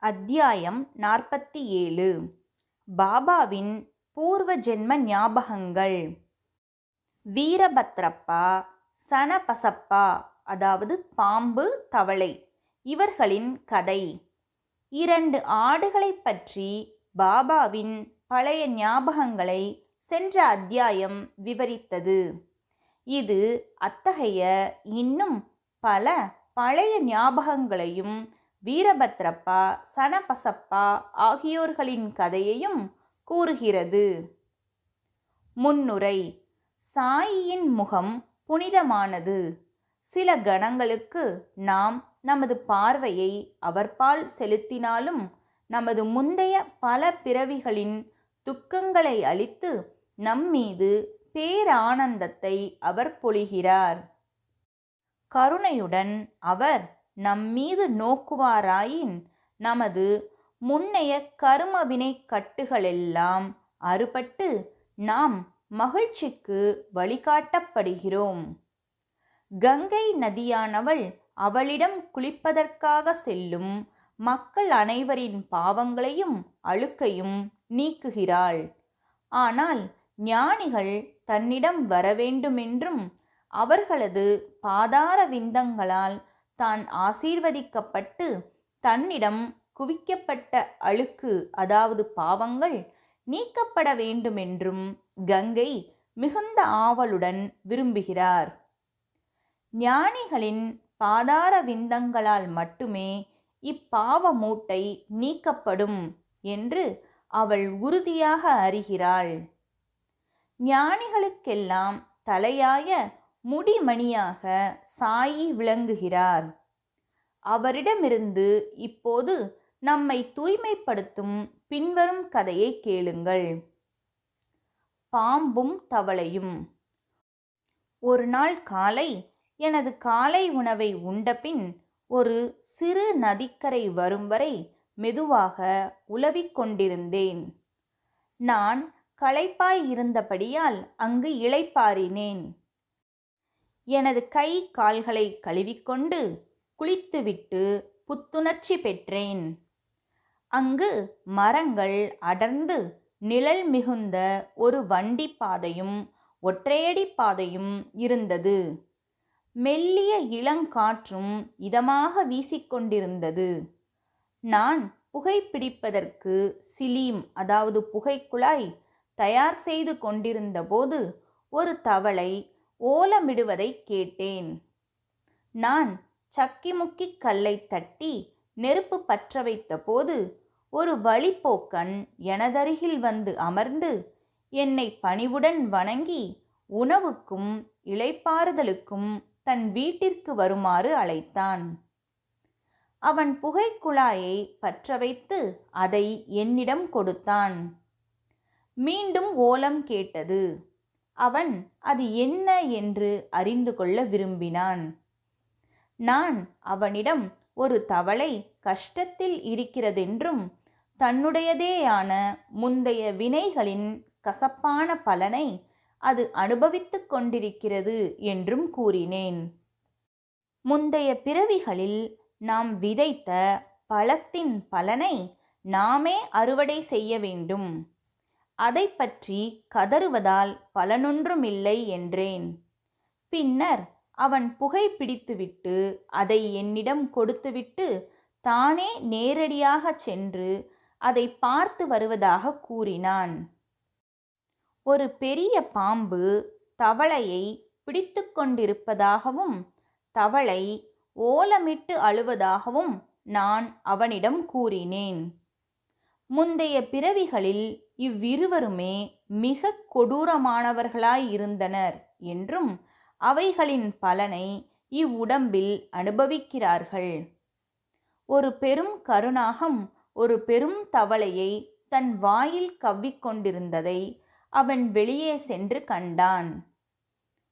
அத்தியாயம் நாற்பத்தி ஏழு. பாபாவின் பூர்வ ஜென்ம ஞாபகங்கள். வீரபத்ரப்பா சனபசப்பா அதாவது பாம்பு தவளை இவர்களின் கதை. இரண்டு ஆடுகளைப் பற்றி பாபாவின் பழைய ஞாபகங்களை சென்ற அத்தியாயம் விவரித்தது. இது அத்தகைய இன்னும் பல பழைய ஞாபகங்களையும் வீரபத்ரப்பா சனபசப்பா ஆகியோர்களின் கதையையும் கூறுகிறது. முன்னுரை. சாயியின் முகம் புனிதமானது. சில கணங்களுக்கு நாம் நமது பார்வையை அவர்பால் செலுத்தினாலும் நமது முந்தைய பல பிறவிகளின் துக்கங்களை அளித்து நம்மீது பேரானந்தத்தை அவர் பொழிகிறார். கருணையுடன் அவர் நம்மீது நோக்குவாராயின் நமது முன்னைய கருமவினை கட்டுகளெல்லாம் அறுபட்டு நாம் மகிழ்ச்சிக்கு வழிகாட்டப்படுகிறோம். கங்கை நதியானவள் அவளிடம் குளிப்பதற்காக செல்லும் மக்கள் அனைவரின் பாவங்களையும் அழுக்கையும் நீக்குகிறாள். ஆனால் ஞானிகள் தன்னிடம் வரவேண்டுமென்றும் அவர்களது பாதார விந்தங்களால் தான் ஆசீர்வதிக்கப்பட்டு தன்னிடம் குவிக்கப்பட்ட அழுக்கு அதாவது பாவங்கள் நீக்கப்பட வேண்டுமென்றும் கங்கை மிகுந்த ஆவலுடன் விரும்புகிறார். ஞானிகளின் பாதார விந்தங்களால் மட்டுமே இப்பாவ மூட்டை நீக்கப்படும் என்று அவள் உறுதியாக அறிகிறாள். ஞானிகளுக்கெல்லாம் தலையாய முடிமணியாக சாயி விளங்குகிறார். அவரிடமிருந்து இப்போது நம்மை தூய்மைப்படுத்தும் பின்வரும் கதையை கேளுங்கள். பாம்பும் தவளையும். ஒரு நாள் காலை எனது காலை உணவை உண்டபின் ஒரு சிறு நதிக்கரை வரும் வரை மெதுவாக உலவிக் கொண்டிருந்தேன். நான் களைப்பாய் இருந்தபடியால் அங்கு இளைப்பாறினேன். எனது கை கால்களை கழுவிக்கொண்டு குளித்துவிட்டு புத்துணர்ச்சி பெற்றேன். அங்கு மரங்கள் அடர்ந்து நிழல் மிகுந்த ஒரு வண்டி பாதையும் ஒற்றையடி பாதையும் இருந்தது. மெல்லிய இளங்காற்றும் இதமாக வீசிக்கொண்டிருந்தது. நான் புகைப்பிடிப்பதற்கு சிலீம் அதாவது புகைக்குழாய் தயார் செய்து கொண்டிருந்தபோது ஒரு தவளை ஓலமிடுவதை கேட்டேன். நான் சக்கிமுக்கி கல்லை தட்டி நெருப்பு பற்ற வைத்தபோது ஒரு வழிப்போக்கன் எனதருகில் வந்து அமர்ந்து என்னை பணிவுடன் வணங்கி உணவுக்கும் இளைப்பாறுதலுக்கும் தன் வீட்டிற்கு வருமாறு அழைத்தான். அவன் புகைக்குழாயை பற்ற வைத்து அதை என்னிடம் கொடுத்தான். மீண்டும் ஓலம் கேட்டது அவன் அது என்ன என்று அறிந்து கொள்ள விரும்பினான். நான் அவனிடம் ஒரு தவளை கஷ்டத்தில் இருக்கிறதென்றும் தன்னுடையதேயான முந்தைய வினைகளின் கசப்பான பலனை அது அனுபவித்து கொண்டிருக்கிறது என்றும் கூறினேன். முந்தைய பிறவிகளில் நாம் விதைத்த பழத்தின் பலனை நாமே அறுவடை செய்ய வேண்டும். அதை பற்றி கதறுவதால் பலனொன்றுமில்லை என்றேன். பின்னர் அவன் புகை பிடித்துவிட்டு அதை என்னிடம் கொடுத்துவிட்டு தானே நேரடியாக சென்று அதை பார்த்து வருவதாக கூறினான். ஒரு பெரிய பாம்பு தவளையை பிடித்து கொண்டிருப்பதாகவும் தவளை ஓலமிட்டு அழுவதாகவும் நான் அவனிடம் கூறினேன். முந்தைய பிறவிகளில் இவ்விருவருமே மிக கொடூரமானவர்களாயிருந்தனர் என்றும் அவைகளின் பலனை இவ்வுடம்பில் அனுபவிக்கிறார்கள். ஒரு பெரும் கருணாகம் ஒரு பெரும் தவளையை தன் வாயில் கவ்விக்கொண்டிருந்ததை அவன் வெளியே சென்று கண்டான்.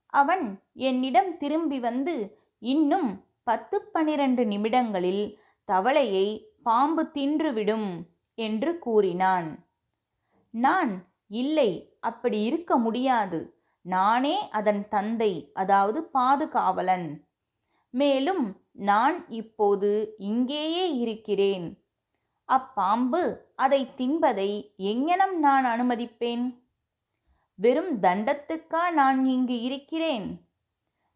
அவன் என்னிடம் திரும்பி வந்து இன்னும் பத்து பனிரெண்டு நிமிடங்களில் தவளையை பாம்பு தின்றுவிடும் என்று கூறினான். நான் இல்லை அப்படி இருக்க முடியாது. நானே அதன் தந்தை அதாவது பாதுகாவலன். மேலும் நான் இப்போது இங்கேயே இருக்கிறேன். அப்பாம்பு அதை தின்பதை எங்கனம் நான் அனுமதிப்பேன்? வெறும் தண்டத்துக்கா நான் இங்கு இருக்கிறேன்?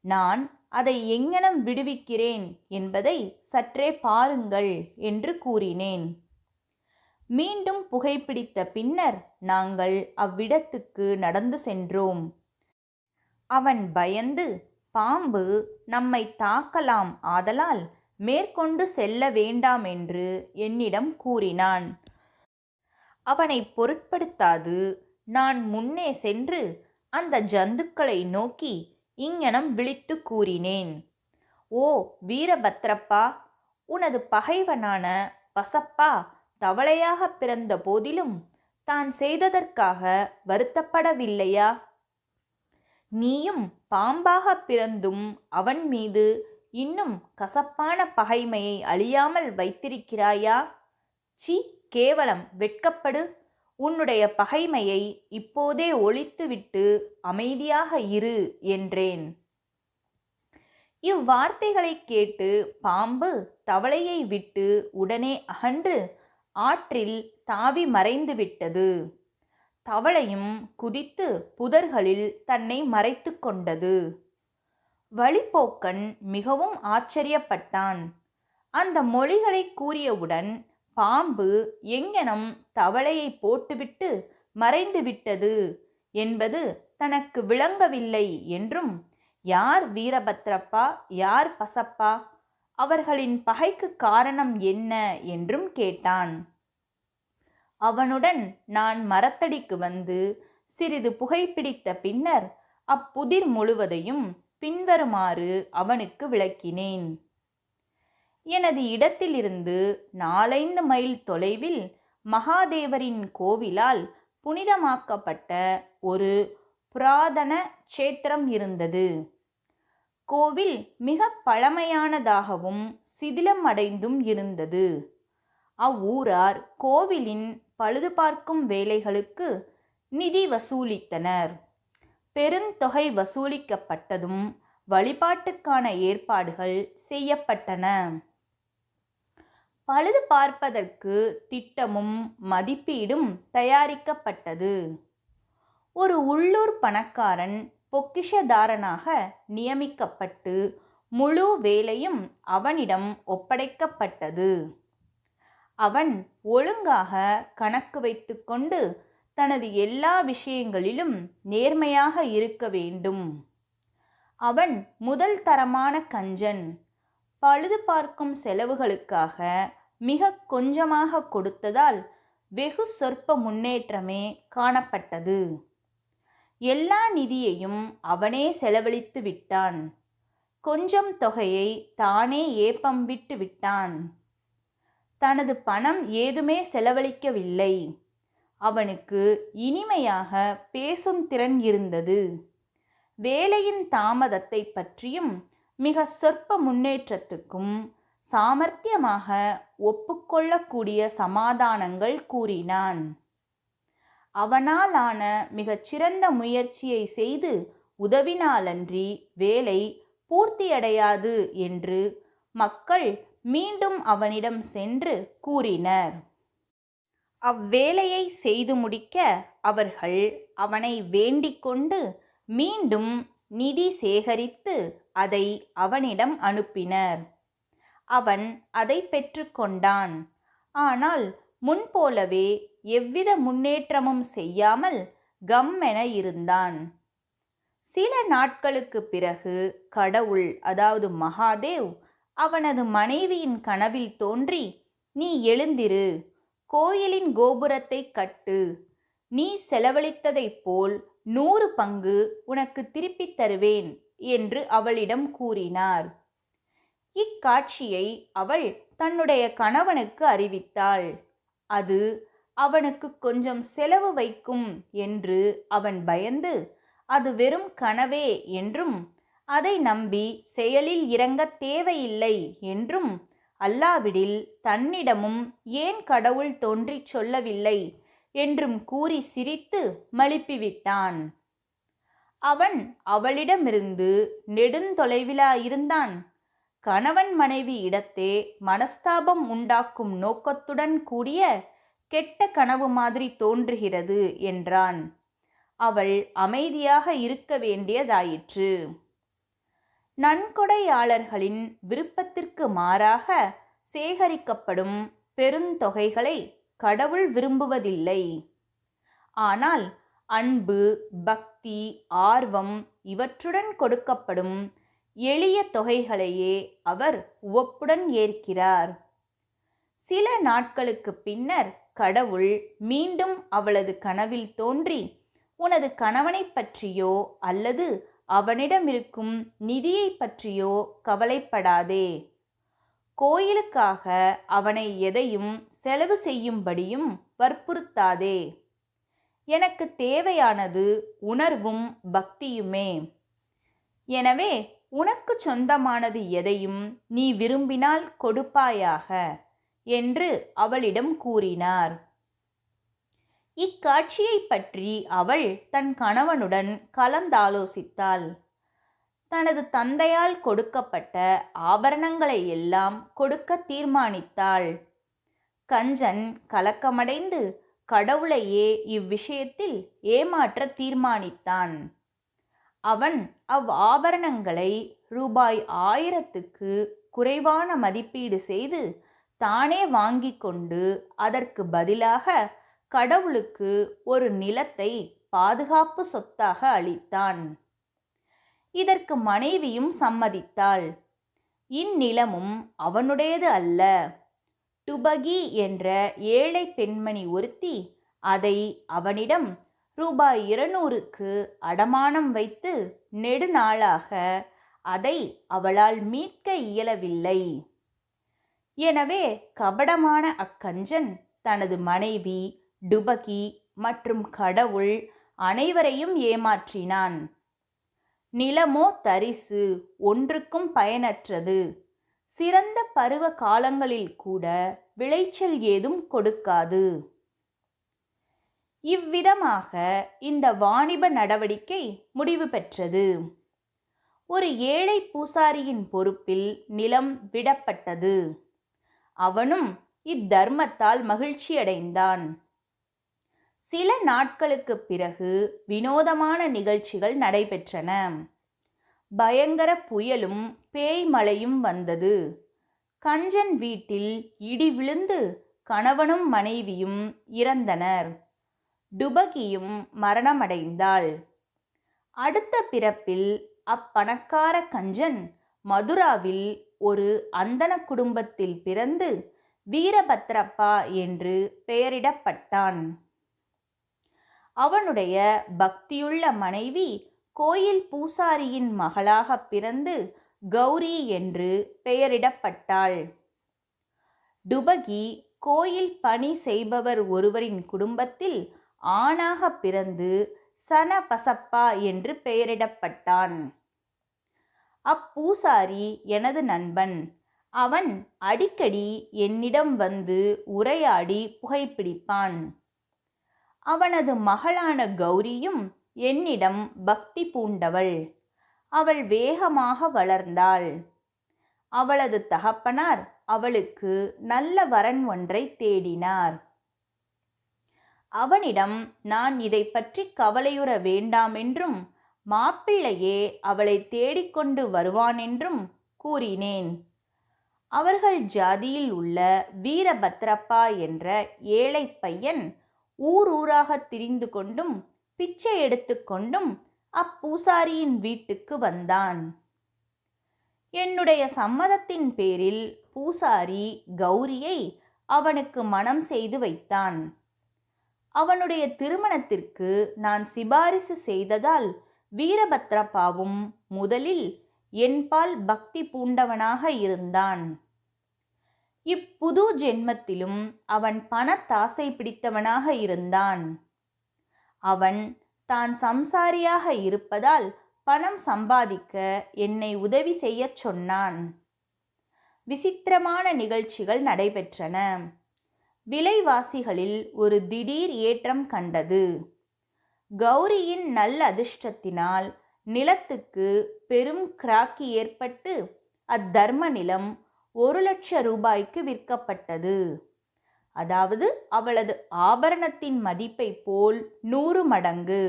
நான் அதை எங்கனம் விடுவிக்கிறேன் என்பதை சற்றே பாருங்கள் என்று கூறினேன். மீண்டும் புகைப்பிடித்த பின்னர் நாங்கள் அவ்விடத்துக்கு நடந்து சென்றோம். அவன் பயந்து பாம்பு நம்மை தாக்கலாம் ஆதலால் மேற்கொண்டு செல்ல வேண்டாம் என்று என்னிடம் கூறினான். அவனை பொருட்படுத்தாது நான் முன்னே சென்று அந்த ஜந்துக்களை நோக்கி இங்ஙனம் விழித்து கூறினேன். ஓ வீரபத்ரப்பா உனது பகைவனான பசப்பா தவளையாக பிறந்த போதிலும் தான் செய்ததற்காக வருத்தப்படவில்லையா? நீயும் பாம்பாக பிறந்தும் அவன் மீது இன்னும் கசப்பான பகைமையை அழியாமல் வைத்திருக்கிறாயா? சி கேவலம். வெட்கப்படு. உன்னுடைய பகைமையை இப்போதே ஒழித்துவிட்டு அமைதியாக இரு என்றேன். இவ்வார்த்தைகளைக் கேட்டு பாம்பு தவளையை விட்டு உடனே அகன்று ஆற்றில் தாவி மறைந்து விட்டது. தவளையும் குதித்து புதர்களில் தன்னை மறைத்து கொண்டது. வழிப்போக்கன் மிகவும் ஆச்சரியப்பட்டான். அந்த மொழிகளை கூறியவுடன் பாம்பு எங்ஙனம் தவளையை போட்டுவிட்டு மறைந்து விட்டது என்பது தனக்கு விளங்கவில்லை என்றும் யார் வீரபத்ரப்பா? யார் பசப்பா? அவர்களின் பகைக்கு காரணம் என்ன என்றும் கேட்டான். அவனுடன் நான் மரத்தடிக்கு வந்து சிறிது புகைப்பிடித்த பின்னர் அப்புதிர் முழுவதையும் பின்வருமாறு அவனுக்கு விளக்கினேன். எனது இடத்திலிருந்து நாலைந்து மைல் தொலைவில் மகாதேவரின் கோவிலால் புனிதமாக்கப்பட்ட ஒரு புராதன க்ஷேத்திரம் இருந்தது. கோவில் மிக பழமையானதாகவும் சிதிலம் அடைந்தும் இருந்தது. அவ்வூரார் கோவிலின் பழுது பார்க்கும் வேலைகளுக்கு நிதி வசூலித்தனர். பெருந்தொகை வசூலிக்கப்பட்டதும் வழிபாட்டுக்கான ஏற்பாடுகள் செய்யப்பட்டன. பழுது பார்ப்பதற்கு திட்டமும் மதிப்பீடும் தயாரிக்கப்பட்டது. ஒரு உள்ளூர் பணக்காரன் பொக்கிஷதாரனாக நியமிக்கப்பட்டு முழு வேலையும் அவனிடம் ஒப்படைக்கப்பட்டது. அவன் ஒழுங்காக கணக்கு வைத்துக்கொண்டு தனது எல்லா விஷயங்களிலும் நேர்மையாக இருக்க வேண்டும். அவன் முதல் தரமான கஞ்சன். பழுது பார்க்கும் செலவுகளுக்காக மிக கொஞ்சமாக கொடுத்ததால் வெகு சொற்ப முன்னேற்றமே காணப்பட்டது. எல்லா நிதியையும் அவனே செலவழித்து விட்டான். கொஞ்சம் தொகையை தானே ஏப்பம் விட்டு விட்டான். தனது பணம் ஏதுமே செலவழிக்கவில்லை. அவனுக்கு இனிமையாக பேசும் திறன் இருந்தது. வேலையின் தாமதத்தை பற்றியும் மிக சொற்ப முன்னேற்றத்துக்கும் சாமர்த்தியமாக ஒப்புக்கொள்ளக்கூடிய சமாதானங்கள் கூறினான். அவனாலான மிகச்சிறந்த முயற்சியை செய்து உதவினாலன்றி வேலை பூர்த்தியடையாது என்று மக்கள் மீண்டும் அவனிடம் சென்று கூறினர். அவ்வேலையை செய்து முடிக்க அவர்கள் அவனை வேண்டிக்கொண்டு மீண்டும் நிதி சேகரித்து அதை அவனிடம் அனுப்பினர். அவன் அதை பெற்றுக்கொண்டான். ஆனால் முன்போலவே எவ்வித முன்னேற்றமும் செய்யாமல் கம்மென இருந்தான். சில நாட்களுக்கு பிறகு கடவுள் அதாவது மகாதேவ் அவனது மனைவியின் கனவில் தோன்றி நீ எழுந்திரு கோயிலின் கோபுரத்தை கட்டு நீ செலவழித்ததைப் போல் நூறு பங்கு உனக்கு திருப்பித் தருவேன் என்று அவளிடம் கூறினார். இக்காட்சியை அவள் தன்னுடைய கணவனுக்கு அறிவித்தாள். அது அவனுக்கு கொஞ்சம் செலவு வைக்கும் என்று அவன் பயந்து அது வெறும் கனவே என்றும் அதை நம்பி செயலில் இறங்க தேவையில்லை என்றும் அல்லாவிடில் தன்னிடமும் ஏன் கடவுள் தோன்றிச் சொல்லவில்லை என்றும் கூறி சிரித்து மழுப்பிவிட்டான் அவன் அவளிடமிருந்து நெடுந்தொலைவிலாயிருந்தான் கணவன் மனைவி இடத்தே மனஸ்தாபம் உண்டாக்கும் நோக்கத்துடன் கூடிய கெட்ட கனவு மாதிரி தோன்றுகிறது என்றான். அவள் அமைதியாக இருக்க வேண்டியதாயிற்று. நன்கொடையாளர்களின் விருப்பத்திற்கு மாறாக சேகரிக்கப்படும் பெருந்தொகைகளை கடவுள் விரும்புவதில்லை. ஆனால் அன்பு பக்தி ஆர்வம் இவற்றுடன் கொடுக்கப்படும் எளிய தொகைகளையே அவர் உவப்புடன் ஏற்கிறார். சில நாட்களுக்கு பின்னர் கடவுள் மீண்டும் அவளது கனவில் தோன்றி உனது கணவனைப் பற்றியோ அல்லது அவனிடம் இருக்கும் நிதியை பற்றியோ கவலைப்படாதே. கோயிலுக்காக அவனை எதையும் செலவு செய்யும்படியும் வற்புறுத்தாதே. எனக்கு தேவையானது உணர்வும் பக்தியுமே. எனவே உனக்கு சொந்தமானது எதையும் நீ விரும்பினால் கொடுப்பாயாக. என்று அவளிடம் கூறினார். இக்காட்சியைப் பற்றி அவள் தன் கணவனுடன் கலந்தாலோசித்தாள். தனது தந்தையால் கொடுக்கப்பட்ட ஆபரணங்களை எல்லாம் கொடுக்க தீர்மானித்தாள். கஞ்சன் கலக்கமடைந்து கடவுளையே இவ்விஷயத்தில் ஏமாற்ற தீர்மானித்தான். அவன் அவ் ஆபரணங்களை ரூபாய் ஆயிரத்துக்கு குறைவான மதிப்பீடு செய்து தானே வாங்கி கொண்டு அதற்கு பதிலாக கடவுளுக்கு ஒரு நிலத்தை பாதுகாப்பு சொத்தாக அளித்தான். இதற்கு மனைவியும் சம்மதித்தாள். இந்நிலமும் அவனுடையது அல்ல. டுபகி என்ற ஏழை பெண்மணி ஒருத்தி அதை அவனிடம் ரூபாய் இருநூறுக்கு அடமானம் வைத்து நெடுநாளாக அதை அவளால் மீட்க இயலவில்லை. எனவே கபடமான அக்கஞ்சன் தனது மனைவி டுபகி மற்றும் கடவுள் அனைவரையும் ஏமாற்றினான். நிலமோ தரிசு ஒன்றுக்கும் பயனற்றது. சிறந்த பருவ காலங்களில் கூட விளைச்சல் ஏதும் கொடுக்காது. இவ்விதமாக இந்த வாணிப நடவடிக்கை முடிவு பெற்றது. ஒரு ஏழை பூசாரியின் பொறுப்பில் நிலம் விடப்பட்டது. அவனும் இத்தர்மத்தால் மகிழ்ச்சியடைந்தான். சில நாட்களுக்கு பிறகு வினோதமான நிகழ்ச்சிகள் நடைபெற்றன. பயங்கர புயலும் பேய் மழையும் வந்தது. கஞ்சன் வீட்டில் இடி விழுந்து கணவனும் மனைவியும் இறந்தனர். டுபகியும் மரணமடைந்தாள். அடுத்த பிறப்பில் அப்பணக்கார கஞ்சன் மதுராவில் ஒரு அந்தன குடும்பத்தில் பிறந்து வீரபத்ரப்பா என்று பெயரிடப்பட்டான். அவனுடைய பக்தியுள்ள மனைவி கோயில் பூசாரியின் மகளாக பிறந்து கௌரி என்று பெயரிடப்பட்டாள். டுபகி கோயில் பணி செய்பவர் ஒருவரின் குடும்பத்தில் ஆணாக பிறந்து சனபசப்பா என்று பெயரிடப்பட்டான். அப்பூசாரி எனது நண்பன். அவன் அடிக்கடி என்னிடம் வந்து உரையாடி புகைப்பிடிப்பான். அவனது மகளான கௌரியும் என்னிடம் பக்தி பூண்டவள். அவள் வேகமாக வளர்ந்தாள். அவளது தகப்பனார் அவளுக்கு நல்ல வரன் ஒன்றை தேடினார். அவனிடம் நான் இதை பற்றி கவலையுற வேண்டாமென்றும் மாப்பிள்ளையே அவளை தேடிக்கொண்டு வருவானென்றும் கூறினேன். அவர்கள் ஜாதியில் உள்ள வீரபத்ரப்பா என்ற ஏழை பையன் ஊர் ஊராக திரிந்து கொண்டும் பிச்சை எடுத்துக்கொண்டும் அப்பூசாரியின் வீட்டுக்கு வந்தான். என்னுடைய சம்மதத்தின் பேரில் பூசாரி கௌரியை அவனுக்கு மனம் செய்து வைத்தான். அவனுடைய திருமணத்திற்கு நான் சிபாரிசு செய்ததால் வீரபத்ரப்பாவும் முதலில் என்பால் பக்தி பூண்டவனாக இருந்தான். இப்புது ஜென்மத்திலும் அவன் பணத்தாசை பிடித்தவனாக இருந்தான். அவன் தான் சம்சாரியாக இருப்பதால் பணம் சம்பாதிக்க என்னை உதவி செய்யச் சொன்னான். விசித்திரமான நிகழ்ச்சிகள் நடைபெற்றன. விலைவாசிகளில் ஒரு திடீர் ஏற்றம் கண்டது. கௌரியின் நல்ல அதிர்ஷ்டத்தினால் நிலத்துக்கு பெரும் கிராக்கி ஏற்பட்டு அத்தர்ம நிலம் ஒரு லட்ச ரூபாய்க்கு விற்கப்பட்டது. அதாவது அவளது ஆபரணத்தின் மதிப்பை போல் நூறு மடங்கு.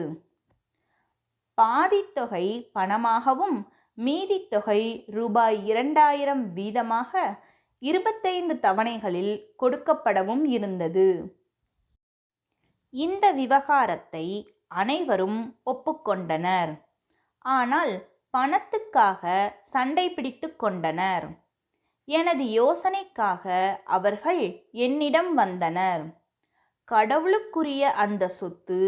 பாதித்தொகை பணமாகவும் மீதித்தொகை ரூபாய் இரண்டாயிரம் வீதமாக இருபத்தைந்து தவணைகளில் கொடுக்கப்படவும் இருந்தது. இந்த விவகாரத்தை அனைவரும் ஒப்புக்கொண்டனர். ஆனால் பணத்துக்காக சண்டை பிடித்து கொண்டனர். எனது யோசனைக்காக அவர்கள் என்னிடம் வந்தனர். கடவுளுக்குரிய அந்த சொத்து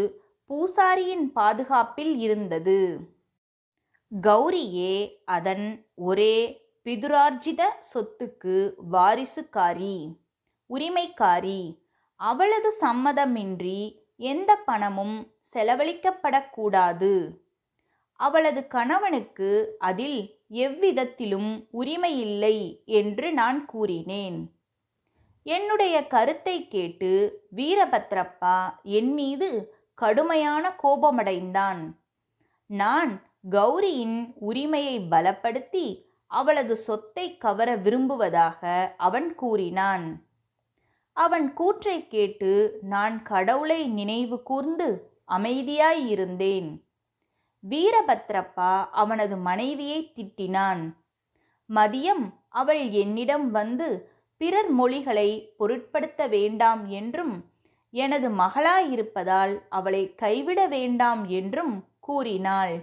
பூசாரியின் பாதுகாப்பில் இருந்தது. கௌரியே அதன் ஒரே பிதுரார்ஜித சொத்துக்கு வாரிசுக்காரி உரிமைக்காரி. அவளது சம்மதமின்றி எந்த பணமும் செலவழிக்கப்படக்கூடாது. அவளது கணவனுக்கு அதில் எவ்விதத்திலும் உரிமையில்லை என்று நான் கூறினேன். என்னுடைய கருத்தை கேட்டு வீரபத்ரப்பா என் மீது கடுமையான கோபமடைந்தான். நான் கௌரியின் உரிமையை பலப்படுத்தி அவளது சொத்தை கவர விரும்புவதாக அவன் கூறினான். அவன் கூற்றை கேட்டு நான் கடவுளை நினைவு கூர்ந்து அமைதியாயிருந்தேன். வீரபத்ரப்பா அவனது மனைவியை திட்டினான். மதியம் அவள் என்னிடம் வந்து பிறர் மொழிகளை பொருட்படுத்த வேண்டாம் என்றும் எனது மகளாயிருப்பதால் அவளை கைவிட வேண்டாம் என்றும் கூறினாள்.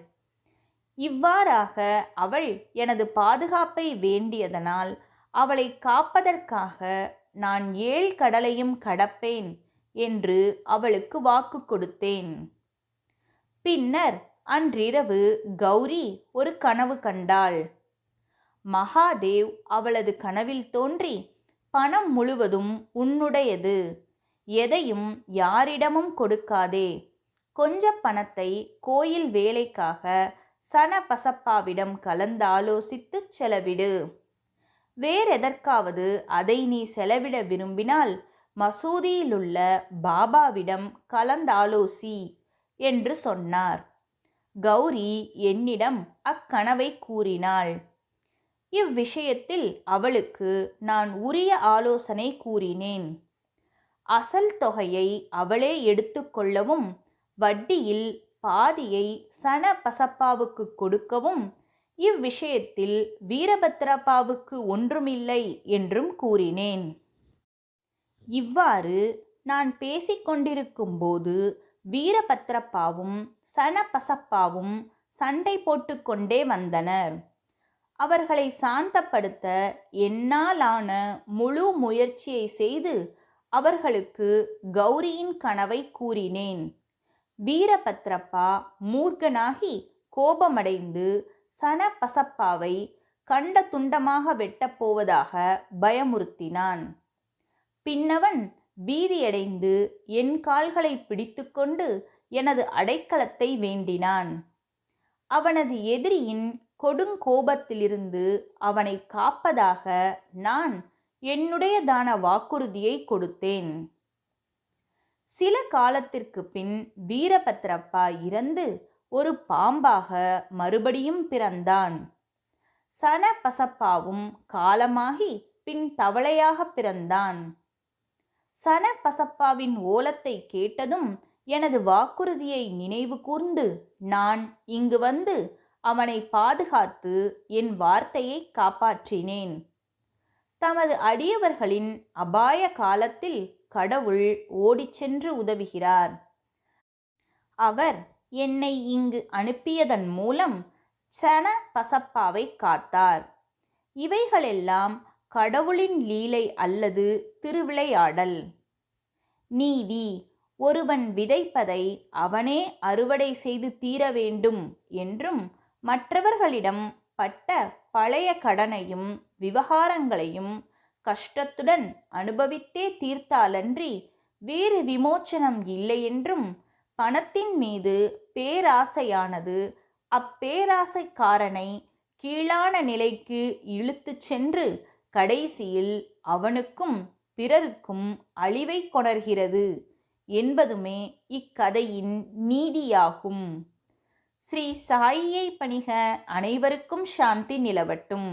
இவ்வாறாக அவள் எனது பாதுகாப்பை வேண்டியதனால் அவளை காப்பதற்காக நான் ஏழ் கடலையும் கடப்பேன் என்று அவளுக்கு வாக்கு கொடுத்தேன். பின்னர் அன்றிரவு கௌரி ஒரு கனவு கண்டாள். மகாதேவ் அவளது கனவில் தோன்றி பணம் முழுவதும் உன்னுடையது. எதையும் யாரிடமும் கொடுக்காதே. கொஞ்ச பணத்தை கோயில் வேலைக்காக சனபசப்பாவிடம் கலந்தாலோசித்து செலவிடு. வேறெதற்காவது அதை நீ செலவிட விரும்பினால் மசூதியிலுள்ள பாபாவிடம் கலந்தாலோசி என்று சொன்னார். கௌரி என்னிடம் அக்கனவை கூறினாள். இவ்விஷயத்தில் அவளுக்கு நான் உரிய ஆலோசனை கூறினேன். அசல் தொகையை அவளே எடுத்துக்கொள்ளவும் வட்டியில் பாதியை சன பசப்பாவுக்கு கொடுக்கவும் இவ்விஷயத்தில் வீரபத்ரப்பாவுக்கு ஒன்றுமில்லை என்றும் கூறினேன். இவ்வாறு நான் பேசிக்கொண்டிருக்கும்போது வீரபத்ரப்பாவும் சனபசப்பாவும் சண்டை போட்டுக்கொண்டே வந்தனர். அவர்களை சாந்தப்படுத்த என்னாலான முழு முயற்சியை செய்து அவர்களுக்கு கௌரியின் கனவை கூறினேன். வீரபத்ரப்பா மூர்க்கனாகி கோபமடைந்து சனபசப்பாவை கண்ட துண்டமாக வெட்டப் போவதாக பயமுறுத்தினான். பின்னவன் பீதியடைந்து என் கால்களை பிடித்துக்கொண்டு எனது அடைக்கலத்தை வேண்டினான். அவனது எதிரியின் கொடுங்கோபத்திலிருந்து அவனை காப்பதாக நான் என்னுடையதான வாக்குறுதியை கொடுத்தேன். சில காலத்திற்கு பின் வீரபத்ரப்பா இறந்து ஒரு பாம்பாக மறுபடியும் பிறந்தான். சனபசப்பாவும் காலமாகி பின் தவளையாக பிறந்தான். சனபசப்பாவின் ஓலத்தை கேட்டதும் எனது வாக்குறுதியை நினைவு கூர்ந்து நான் இங்கு வந்து அவனை பாதுகாத்து என் வார்த்தையை காப்பாற்றினேன். தமது அடியவர்களின் அபாய காலத்தில் கடவுள் ஓடிச் சென்று உதவுகிறார். அவர் என்னை இங்கு அனுப்பியதன் மூலம் சன பசப்பாவை காத்தார். இவைகளெல்லாம் கடவுளின் லீலை அல்லது திருவிளையாடல். நீதி ஒருவன் விதைப்பதை அவனே அறுவடை செய்து தீர வேண்டும் என்றும் மற்றவர்களிடம் பட்ட பழைய கடனையும் விவகாரங்களையும் கஷ்டத்துடன் அனுபவித்தே தீர்த்தாலன்றி வேறு விமோச்சனம் இல்லையென்றும் பணத்தின் மீது பேராசையானது அப்பேராசைக்காரனை கீழான நிலைக்கு இழுத்துச் சென்று கடைசியில் அவனுக்கும் பிறருக்கும் அழிவை கொணர்கிறது என்பதுமே இக்கதையின் நீதியாகும். ஸ்ரீ சாயியை பணிக அனைவருக்கும் சாந்தி நிலவட்டும்.